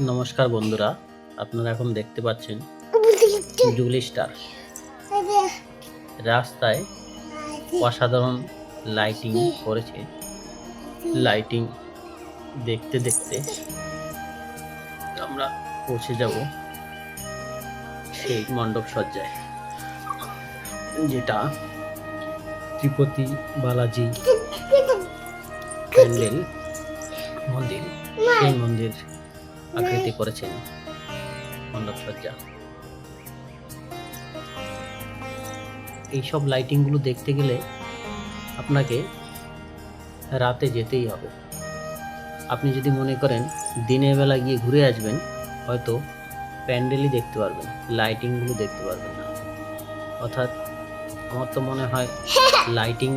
নমস্কার বন্ধুরা, আপনারা এখন দেখতে পাচ্ছেন জুবলি স্টার। রাস্তায় অসাধারণ লাইটিং করেছে। লাইটিং দেখতে দেখতে আমরা পৌঁছে যাব সেই মণ্ডপ সজ্জায়, যেটা ত্রিপতি বালাজি প্যান্ডেল মন্দির। সেই মন্দির আকৃতি করেছেন। মণ্ডপ সজ্জা এইসব লাইটিংগুলো দেখতে গেলে আপনাকে রাতে যেতেই হবে। আপনি যদি মনে করেন দিনের বেলা গিয়ে ঘুরে আসবেন হয়তো প্যান্ডেলই দেখতে পারবেন লাইটিংগুলো দেখতে পারবেন না। অর্থাৎ আমার তো মনে হয় লাইটিং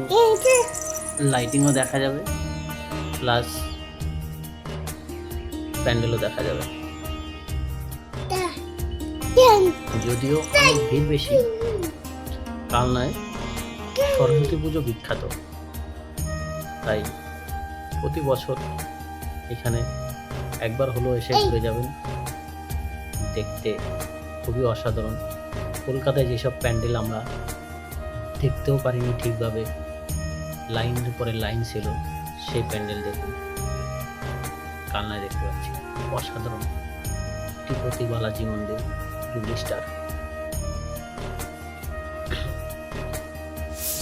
লাইটিংও দেখা যাবে প্লাস প্যান্ডেলও দেখা যাবে। যদিও অনেক ভিড় বেশি। কালনায় সরস্বতী পুজো বিখ্যাত। তাই প্রতি বছর এখানে একবার হলেও এসে ঘুরে যাবেন। দেখতে খুবই অসাধারণ। কলকাতায় যেসব প্যান্ডেল আমরা দেখতেও পারিনি ঠিকভাবে লাইনের পরে লাইন ছিল সেই প্যান্ডেল দেখুন। কালনায় দেখতে পাচ্ছি। অসাধারণ। তিরুপতি বালাজি মন্দির স্টার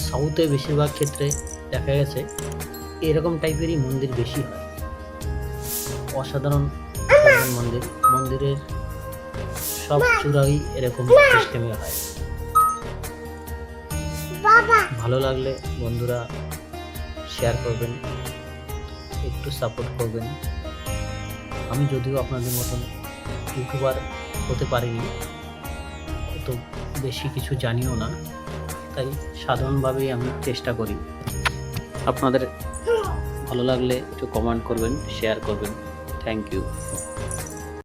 সাউথে বেশিরভাগ ক্ষেত্রে দেখা গেছে এরকম টাইপেরই মন্দির বেশি হয়। অসাধারণ অসাধারণ মন্দির। মন্দিরের সব চূড়াই এরকম সিস্টেমে হয়। ভালো লাগলে বন্ধুরা শেয়ার করবেন একটু সাপোর্ট করবেন। আমি যদিও আপনাদের মতন ইউটিউবার হতে পারিনি, তো বেশি কিছু জানিও না, তাই সাধারণভাবেই আমি চেষ্টা করি। আপনাদের ভালো লাগলে একটু কমেন্ট করবেন শেয়ার করবেন। Thank you